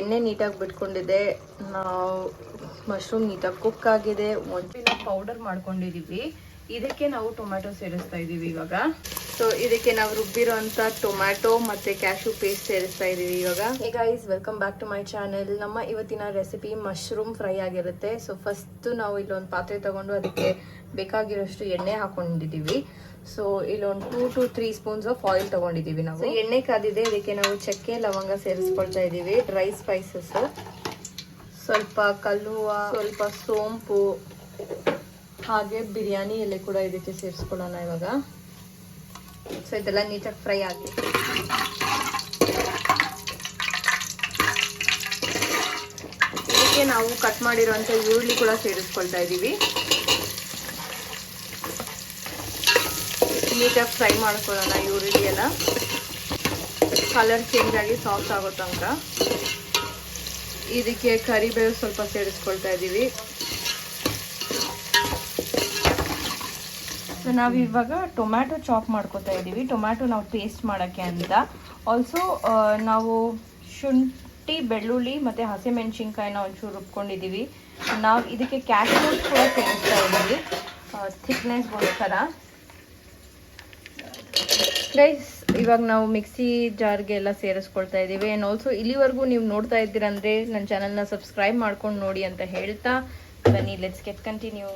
ಎಣ್ಣೆ ನೀಟಾಗಿ ಬಿಟ್ಕೊಂಡಿದೆ. ನಾವು ಮಶ್ರೂಮ್ ನೀಟಾಗಿ ಕುಕ್ ಆಗಿದೆ. ಒಂದಿನ ಪೌಡರ್ ಮಾಡ್ಕೊಂಡಿದೀವಿ. ಇದಕ್ಕೆ ನಾವು ಟೊಮ್ಯಾಟೊ ಸೇರಿಸ್ತಾ ಇದೀವಿ ಇವಾಗ. ಸೊ ಇದಕ್ಕೆ ನಾವು ರುಬ್ಬಿರುವಂತ ಟೊಮ್ಯಾಟೊ ಮತ್ತೆ ಕ್ಯಾಶು ಪೇಸ್ಟ್ ಸೇರಿಸ್ತಾ ಇದೀವಿ ಇವಾಗ. Guys welcome back to my channel ನಮ್ಮ ಇವತ್ತಿನ ರೆಸಿಪಿ ಮಶ್ರೂಮ್ ಫ್ರೈ ಆಗಿರುತ್ತೆ. ಸೊ ಫಸ್ಟ್ ನಾವು ಇಲ್ಲೊಂದು ಪಾತ್ರೆ ತಗೊಂಡು ಅದಕ್ಕೆ ಬೇಕಾಗಿರೋಷ್ಟು ಎಣ್ಣೆ ಹಾಕೊಂಡಿದ್ದೀವಿ. ಸೊ ಇಲ್ಲೊಂದು two to three spoons of oil ತಗೊಂಡಿದೀವಿ ನಾವು. ಎಣ್ಣೆ ಕಾದಿದೆ ಇದಕ್ಕೆ ನಾವು ಚಕ್ಕೆ ಲವಂಗ ಸೇರಿಸ್ಕೊಳ್ತಾ ಇದೀವಿ. ಡ್ರೈ ಸ್ಪೈಸಸ್ ಸ್ವಲ್ಪ ಕಲ್ಲುವ ಸ್ವಲ್ಪ ಸೋಂಪು ಹಾಗೆ ಬಿರಿಯಾನಿ ಎಲೆ ಕೂಡ ಇದಕ್ಕೆ ಸೇರಿಸ್ಕೊಳ್ಳೋಣ ಇವಾಗ. ಸೊ ಇದೆಲ್ಲ ನೀಟಾಗಿ ಫ್ರೈ ಆಗಿ. ಇದಕ್ಕೆ ನಾವು ಕಟ್ ಮಾಡಿರೋಂಥ ಈರುಳ್ಳಿ ಕೂಡ ಸೇರಿಸ್ಕೊಳ್ತಾ ಇದ್ದೀವಿ. ನೀಟಾಗಿ ಫ್ರೈ ಮಾಡ್ಕೊಳ್ಳೋಣ ಈರುಳ್ಳಿ ಎಲ್ಲ. ಕಲರ್ ಚೇಂಜ್ ಆಗಿ ಸಾಫ್ಟ್ ಆಗೋ ತನಕ. ಇದಕ್ಕೆ ಕರಿಬೇವು ಸ್ವಲ್ಪ ಸೇರಿಸ್ಕೊಳ್ತಾ ಇದ್ದೀವಿ. ಸೊ ನಾವು ಇವಾಗ ಟೊಮ್ಯಾಟೊ ಚಾಪ್ ಮಾಡ್ಕೊತಾ ಇದ್ದೀವಿ ಟೊಮ್ಯಾಟೊ ನಾವು ಪೇಸ್ಟ್ ಮಾಡೋಕ್ಕೆ ಅಂತ. ಆಲ್ಸೋ ನಾವು ಶುಂಠಿ, ಬೆಳ್ಳುಳ್ಳಿ ಮತ್ತು ಹಸಿಮೆಣಸಿನ್ಕಾಯಿನ ಒಂಚೂರು ರುಬ್ಕೊಂಡಿದ್ದೀವಿ ನಾವು ಇದಕ್ಕೆ ಕ್ಯಾಶ್ಯೂಸ್ ಕೂಡ ಸೇರಿಸ್ತಾ ಇದ್ದೀವಿ ಥಿಕ್ನೆಸ್ಗೋಸ್ಕರ ಗೈಸ್ ಇವಾಗ ನಾವು ಮಿಕ್ಸಿ ಜಾರ್ಗೆ ಎಲ್ಲ ಸೇರಿಸ್ಕೊಳ್ತಾ ಇದ್ದೀವಿ ಆ್ಯಂಡ್ ಆಲ್ಸೋ ಇಲ್ಲಿವರೆಗೂ ನೀವು ನೋಡ್ತಾ ಇದ್ದೀರಂದ್ರೆ ನನ್ನ ಚಾನಲ್ನ ಸಬ್ಸ್ಕ್ರೈಬ್ ಮಾಡ್ಕೊಂಡು ನೋಡಿ ಅಂತ ಹೇಳ್ತಾ. ಬನ್ನಿ ಲೆಟ್ಸ್ ಗೆಟ್ ಕಂಟಿನ್ಯೂ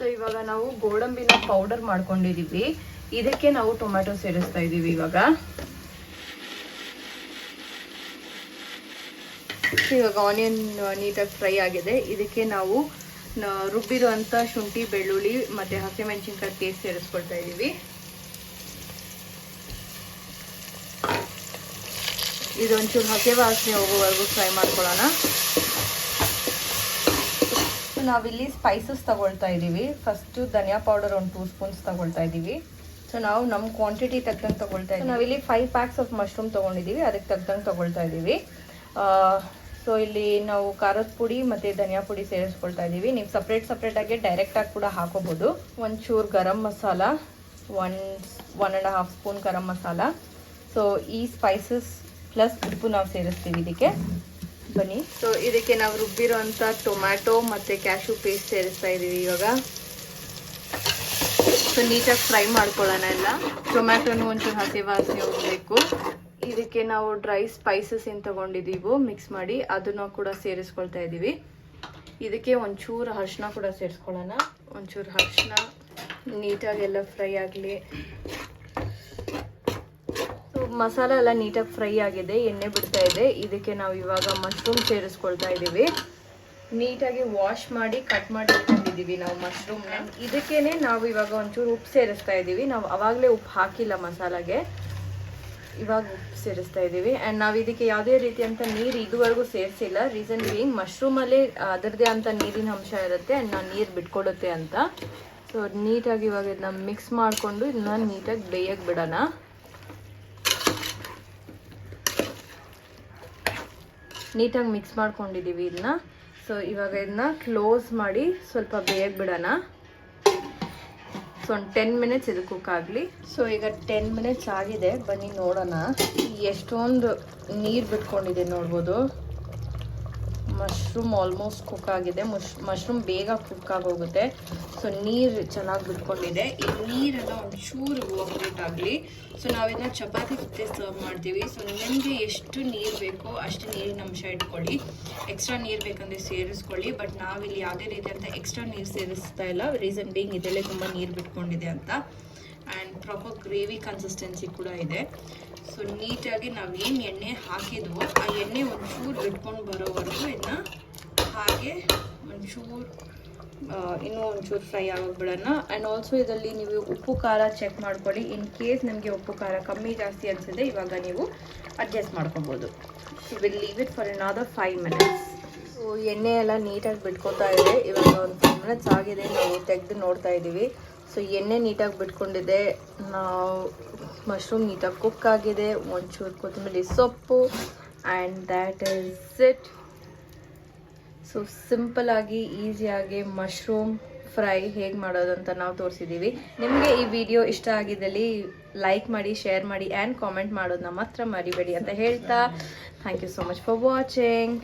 ಸೊ, ಇವಾಗ ನಾವು ಗೋಡಂಬಿನ ಪೌಡರ್ ಮಾಡ್ಕೊಂಡಿದೀವಿ. ಇದಕ್ಕೆ ನಾವು ಟೊಮ್ಯಾಟೊ ಸೇರಿಸ್ತಾ ಇದೀವಿ ಇವಾಗ. ಇವಾಗ ಆನಿಯನ್ ನೀಟಾಗಿ ಫ್ರೈ ಆಗಿದೆ. ಇದಕ್ಕೆ ನಾವು ರುಬ್ಬಿರುವಂಥ ಶುಂಠಿ, ಬೆಳ್ಳುಳ್ಳಿ ಮತ್ತೆ ಹಸಿಮೆಣಸಿನ್ಕಾಯಿ ಪೇಸ್ಟ್ ಸೇರಿಸ್ಕೊಳ್ತಾ ಇದೀವಿ. ಇದೊಂಚೂರು ಹಸಿ ವಾಸನೆ ಹೋಗೋವರೆಗೂ ಫ್ರೈ ಮಾಡ್ಕೊಳ್ಳೋಣ. ಸೊ ನಾವಿಲ್ಲಿ ಸ್ಪೈಸಸ್ ತಗೊಳ್ತಾ ಇದ್ದೀವಿ ಫಸ್ಟು ಧನಿಯಾ ಪೌಡರ್ ಒಂದು ಟೂ ಸ್ಪೂನ್ಸ್ ತಗೊಳ್ತಾ ಇದ್ದೀವಿ ಸೊ ನಾವು ನಮ್ಮ ಕ್ವಾಂಟಿಟಿ ತಕ್ಕಂಗೆ ತಗೊಳ್ತಾ ಇದ್ದೀವಿ ನಾವಿಲ್ಲಿ ಫೈವ್ ಪ್ಯಾಕ್ಸ್ ಆಫ್ ಮಶ್ರೂಮ್ ತೊಗೊಂಡಿದ್ದೀವಿ ಅದಕ್ಕೆ ತಕ್ಕಂಗೆ ತೊಗೊಳ್ತಾ ಇದ್ದೀವಿ ಸೊ ಇಲ್ಲಿ ನಾವು ಖಾರದ ಪುಡಿ ಮತ್ತು ಧನಿಯಾ ಪುಡಿ ಸೇರಿಸ್ಕೊಳ್ತಾ ಇದ್ದೀವಿ ನೀವು ಸಪ್ರೇಟ್ ಸಪ್ರೇಟಾಗಿ ಡೈರೆಕ್ಟಾಗಿ ಕೂಡ ಹಾಕೋಬೋದು. ಒಂಚೂರು garam masala one one and half spoon garam masala. So ಈ ಸ್ಪೈಸಸ್ ಪ್ಲಸ್ ಉಪ್ಪು ನಾವು ಸೇರಿಸ್ತೀವಿ ಇದಕ್ಕೆ. ಬನ್ನಿ. ಸೊ ಇದಕ್ಕೆ ನಾವು ರುಬ್ಬಿರೋಂಥ ಟೊಮ್ಯಾಟೊ ಮತ್ತು ಕ್ಯಾಶು ಪೇಸ್ಟ್ ಸೇರಿಸ್ತಾ ಇದ್ದೀವಿ ಇವಾಗ. ಸೊ ನೀಟಾಗಿ ಫ್ರೈ ಮಾಡ್ಕೊಳ್ಳೋಣ ಎಲ್ಲ. ಟೊಮ್ಯಾಟೊನು ಒಂಚೂರು ಹಸಿ ವಾಸನೆ ಹೋಗಬೇಕು. ಇದಕ್ಕೆ ನಾವು ಡ್ರೈ ಸ್ಪೈಸಸ್ ಏನು ತಗೊಂಡಿದ್ದೀವೋ ಮಿಕ್ಸ್ ಮಾಡಿ ಅದನ್ನು ಕೂಡ ಸೇರಿಸ್ಕೊಳ್ತಾ ಇದ್ದೀವಿ ಇದಕ್ಕೆ ಒಂಚೂರು ಅರ್ಶಿನ ಕೂಡ ಸೇರಿಸ್ಕೊಳ್ಳೋಣ. ಒಂಚೂರು ಅರ್ಶಿನ ನೀಟಾಗಿ ಎಲ್ಲ ಫ್ರೈ ಆಗಲಿ. ಮಸಾಲ ಎಲ್ಲ ನೀಟಾಗಿ ಫ್ರೈ ಆಗಿದೆ, ಎಣ್ಣೆ ಬಿಡ್ತಾ ಇದೆ. ಇದಕ್ಕೆ ನಾವು ಇವಾಗ ಮಶ್ರೂಮ್ ಸೇರಿಸ್ಕೊಳ್ತಾ ಇದ್ದೀವಿ. ನೀಟಾಗಿ ವಾಶ್ ಮಾಡಿ ಕಟ್ ಮಾಡಿ ಇಟ್ಕೊಂಡಿದ್ದೀವಿ ನಾವು ಮಶ್ರೂಮ್ನ ಇದಕ್ಕೇನೆ ನಾವು ಇವಾಗ ಒಂಚೂರು ಉಪ್ಪು ಸೇರಿಸ್ತಾ ಇದ್ದೀವಿ. ನಾವು ಅವಾಗಲೇ ಉಪ್ಪು ಹಾಕಿಲ್ಲ ಮಸಾಲಾಗೆ. ಇವಾಗ ಉಪ್ಪು ಸೇರಿಸ್ತಾ ಇದ್ದೀವಿ. ಆ್ಯಂಡ್ ನಾವು ಇದಕ್ಕೆ ಯಾವುದೇ ರೀತಿಯಂಥ ನೀರು ಇದುವರೆಗೂ ಸೇರಿಸಿಲ್ಲ. ರೀಸನ್ ಬೀಯಿಂಗ್ ಮಶ್ರೂಮಲ್ಲಿ ಅದರದೇ ಅಂತ ನೀರಿನ ಅಂಶ ಇರುತ್ತೆ. ಆ್ಯಂಡ್ ನಾವು ನೀರು ಬಿಟ್ಕೊಡುತ್ತೆ ಅಂತ. ಸೊ ನೀಟಾಗಿ ಇವಾಗ ಇದನ್ನ ಮಿಕ್ಸ್ ಮಾಡಿಕೊಂಡು, ಇದನ್ನ ನೀಟಾಗಿ ಬೇಯಕ್ಕೆ ಬಿಡೋಣ. ನೀಟಾಗಿ ಮಿಕ್ಸ್ ಮಾಡ್ಕೊಂಡಿದ್ದೀವಿ ಇದನ್ನ ಸೊ ಇವಾಗ ಇದನ್ನ ಕ್ಲೋಸ್ ಮಾಡಿ ಸ್ವಲ್ಪ ಬೇಗ ಬಿಡೋಣ. ಸೊ ಒಂದು ಟೆನ್ ಮಿನಿಟ್ಸ್ ಇದು ಕುಕ್ ಆಗಲಿ. ಸೊ ಈಗ ಟೆನ್ ಮಿನಿಟ್ಸ್ ಆಗಿದೆ. ಬನ್ನಿ ನೋಡೋಣ. ಎಷ್ಟೊಂದು ನೀರು ಬಿಟ್ಕೊಂಡಿದೆ ನೋಡ್ಬೋದು. ಮಶ್ರೂಮ್ ಆಲ್ಮೋಸ್ಟ್ ಕುಕ್ ಆಗಿದೆ. ಮಶ್ ಮಶ್ರೂಮ್ ಬೇಗ ಕುಕ್ ಆಗೋಗುತ್ತೆ. ಸೊ ನೀರು ಚೆನ್ನಾಗಿ ಬಿಟ್ಕೊಂಡಿದೆ ಈ ನೀರೆಲ್ಲ ಒಂಚೂರು ಓವರ್ಟ್ ಆಗಲಿ ಸೊ ನಾವಿದನ್ನ ಚಪಾತಿ ಜೊತೆ ಸರ್ವ್ ಮಾಡ್ತೀವಿ. ಸೊ ನಿಮಗೆ ಎಷ್ಟು ನೀರು ಬೇಕೋ ಅಷ್ಟು ನೀರಿನ ಅಂಶ ಇಟ್ಕೊಳ್ಳಿ. ಎಕ್ಸ್ಟ್ರಾ ನೀರು ಬೇಕಂದ್ರೆ ಸೇರಿಸ್ಕೊಳ್ಳಿ. ಬಟ್ ನಾವಿಲ್ಲಿ ಯಾವುದೇ ಅಂತ ಎಕ್ಸ್ಟ್ರಾ ನೀರು ಸೇರಿಸ್ತಾ ಇಲ್ಲ. ರೀಸನ್ ಬೀಂಗ್ ಇದೆಲ್ಲೇ ತುಂಬ ನೀರು ಬಿಟ್ಕೊಂಡಿದೆ ಅಂತ. ಆ್ಯಂಡ್ ಪ್ರಾಪರ್ ಗ್ರೇವಿ ಕನ್ಸಿಸ್ಟೆನ್ಸಿ ಕೂಡ ಇದೆ. ಸೊ ನೀಟಾಗಿ ನಾವು ಎಣ್ಣೆ ಹಾಕಿದ್ವೋ ಆ ಎಣ್ಣೆ ಒಂಚೂರು ಬಿಟ್ಕೊಂಡು ಬರೋವರೆಗೂ ಇದನ್ನ ಹಾಗೆ ಒಂಚೂರು ಇನ್ನೂ ಒಂಚೂರು ಫ್ರೈ ಆಗೋಗ್ಬಿಡೋಣ ಆ್ಯಂಡ್ ಆಲ್ಸೋ ಇದರಲ್ಲಿ ನೀವು ಉಪ್ಪು, ಖಾರ ಚೆಕ್ ಮಾಡ್ಕೊಳ್ಳಿ. ಇನ್ ಕೇಸ್ ನಿಮಗೆ ಉಪ್ಪು, ಖಾರ ಕಮ್ಮಿ ಜಾಸ್ತಿ ಅನಿಸಿದೆ ಇವಾಗ ನೀವು ಅಡ್ಜಸ್ಟ್ ಮಾಡ್ಕೊಬೋದು. So will leave it for another five minutes so ಎಣ್ಣೆ ಎಲ್ಲ ನೀಟಾಗಿ ಬಿಟ್ಕೊತಾ ಇದೆ. ಇವಾಗ ಒಂದು ಫೈವ್ ಮಿನಿಟ್ಸ್ ಆಗಿದೆ. ನಾವು ತೆಗೆದು ನೋಡ್ತಾ ಇದ್ದೀವಿ. ಸೊ ಎಣ್ಣೆ ನೀಟಾಗಿ ಬಿಟ್ಕೊಂಡಿದೆ. ಮಶ್ರೂಮ್ ನೀಟಾಗಿ ಕುಕ್ ಆಗಿದೆ. ಒಂಚೂರು ಕೊತ್ತಂಬರಿ ಸೊಪ್ಪು and that is it so ಸಿಂಪಲಾಗಿ ಈಸಿಯಾಗಿ ಮಶ್ರೂಮ್ ಫ್ರೈ ಹೇಗೆ ಮಾಡೋದು ಅಂತ ನಾವು ತೋರಿಸಿದ್ದೀವಿ ನಿಮಗೆ ಈ ವಿಡಿಯೋ ಇಷ್ಟ ಆಗಿದ್ದಲ್ಲಿ ಲೈಕ್ ಮಾಡಿ ಶೇರ್ ಮಾಡಿ ಆ್ಯಂಡ್ ಕಾಮೆಂಟ್ ಮಾಡೋದನ್ನ ಮಾತ್ರ ಮರಿಬೇಡಿ ಅಂತ ಹೇಳ್ತಾ. Thank you so much for watching